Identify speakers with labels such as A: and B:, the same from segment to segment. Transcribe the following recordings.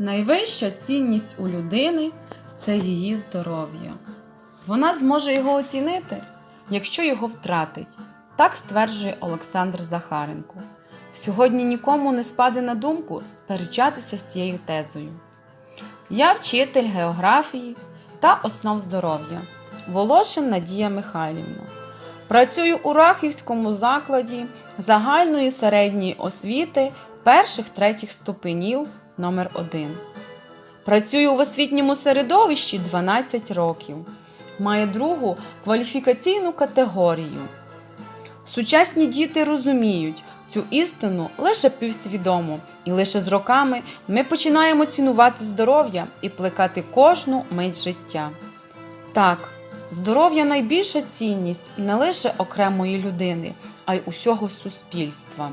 A: Найвища цінність у людини це її здоров'я. Вона зможе його оцінити, якщо його втратить. Так стверджує Олександр Захаренко. Сьогодні нікому не спаде на думку сперечатися з цією тезою. Я вчитель географії та основ здоров'я Волошин Надія Михайлівна. Працюю у Рахівському закладі загальної середньої освіти перших третіх ступенів номер 1 Працюю в освітньому середовищі 12 років. Маю другу кваліфікаційну категорію. Сучасні діти розуміють цю істину лише півсвідомо, і лише з роками ми починаємо цінувати здоров'я і плекати кожну мить життя. Так, здоров'я найбільша цінність не лише окремої людини, а й усього суспільства.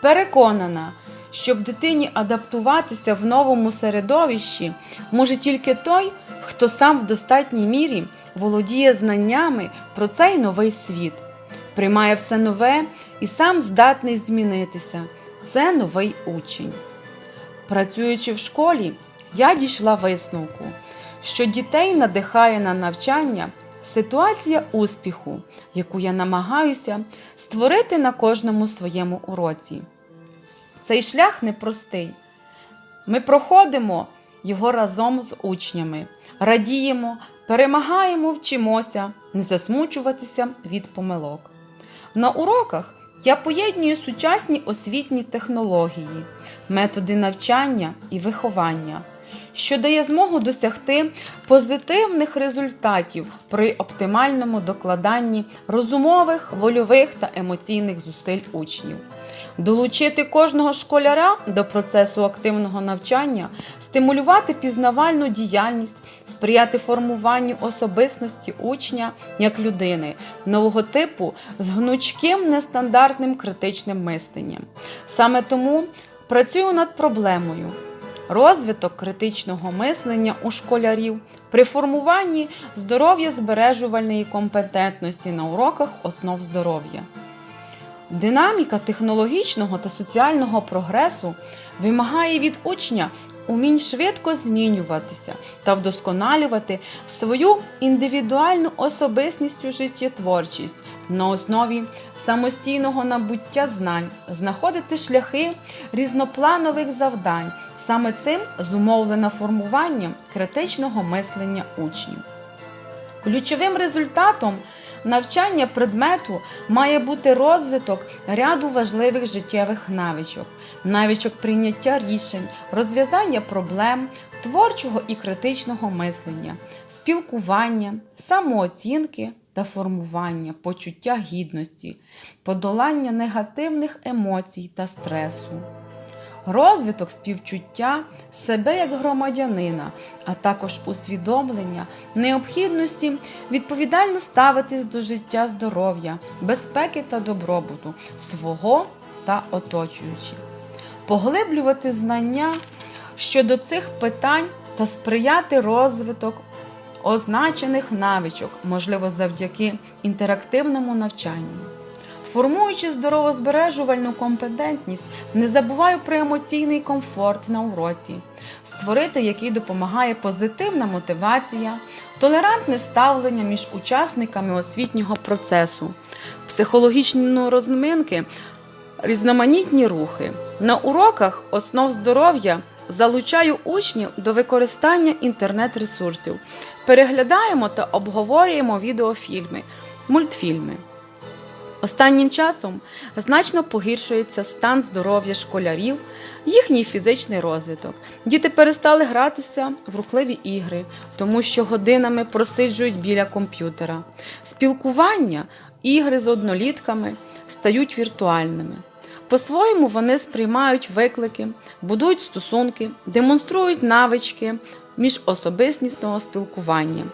A: Переконана, щоб дитині адаптуватися в новому середовищі може тільки той, хто сам в достатній мірі володіє знаннями про цей новий світ, приймає все нове і сам здатний змінитися. Це новий учень. Працюючи в школі, я дійшла висновку, що дітей надихає на навчання ситуація успіху, яку я намагаюся створити на кожному своєму уроці. Цей шлях непростий. Ми проходимо його разом з учнями, радіємо, перемагаємо, вчимося, не засмучуватися від помилок. На уроках я поєднюю сучасні освітні технології, методи навчання і виховання, що дає змогу досягти позитивних результатів при оптимальному докладанні розумових, вольових та емоційних зусиль учнів. Долучити кожного школяра до процесу активного навчання, стимулювати пізнавальну діяльність, сприяти формуванню особистості учня як людини, нового типу з гнучким нестандартним критичним мисленням. Саме тому працюю над проблемою. Розвиток критичного мислення у школярів при формуванні здоров'я збережувальної компетентності на уроках основ здоров'я. Динаміка технологічного та соціального прогресу вимагає від учня умінь швидко змінюватися та вдосконалювати свою індивідуальну особистістю життєтворчість на основі самостійного набуття знань, знаходити шляхи різнопланових завдань. Саме цим зумовлено формування критичного мислення учнів. Ключовим результатом навчання предмету має бути розвиток ряду важливих життєвих навичок, навичок прийняття рішень, розв'язання проблем, творчого і критичного мислення, спілкування, самооцінки та формування почуття гідності, подолання негативних емоцій та стресу. Розвиток співчуття себе як громадянина, а також усвідомлення необхідності відповідально ставитись до життя здоров'я, безпеки та добробуту свого та оточуючих, поглиблювати знання щодо цих питань та сприяти розвиток означених навичок, можливо, завдяки інтерактивному навчанню. Формуючи здоровозбережувальну компетентність, не забуваю про емоційний комфорт на уроці, створити який допомагає позитивна мотивація, толерантне ставлення між учасниками освітнього процесу, психологічні розминки, різноманітні рухи. На уроках основ здоров'я залучаю учнів до використання інтернет-ресурсів, переглядаємо та обговорюємо відеофільми, мультфільми. Останнім часом значно погіршується стан здоров'я школярів, їхній фізичний розвиток. Діти перестали гратися в рухливі ігри, тому що годинами просиджують біля комп'ютера. Спілкування, ігри з однолітками стають віртуальними. По-своєму вони сприймають виклики, будують стосунки, демонструють навички міжособистісного спілкування.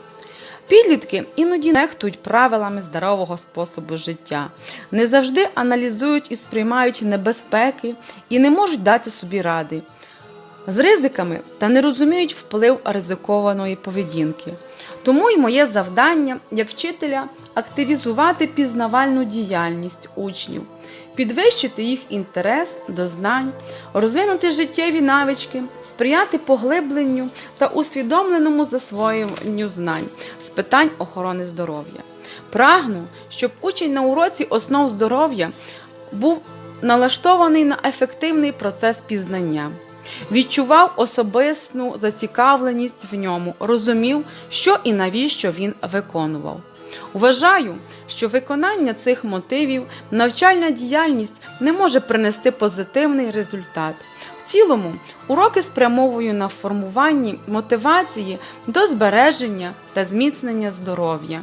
A: Підлітки іноді нехтують правилами здорового способу життя, не завжди аналізують і сприймають небезпеки і не можуть дати собі ради. З ризиками та не розуміють вплив ризикованої поведінки. Тому й моє завдання як вчителя активізувати пізнавальну діяльність учнів, підвищити їх інтерес до знань, розвинути життєві навички, сприяти поглибленню та усвідомленому засвоєнню знань з питань охорони здоров'я. Прагну, щоб учень на уроці основ здоров'я був налаштований на ефективний процес пізнання, відчував особисту зацікавленість в ньому, розумів, що і навіщо він виконував. Вважаю, що виконання цих мотивів навчальна діяльність не може принести позитивний результат. В цілому, уроки спрямовую на формування мотивації до збереження та зміцнення здоров'я.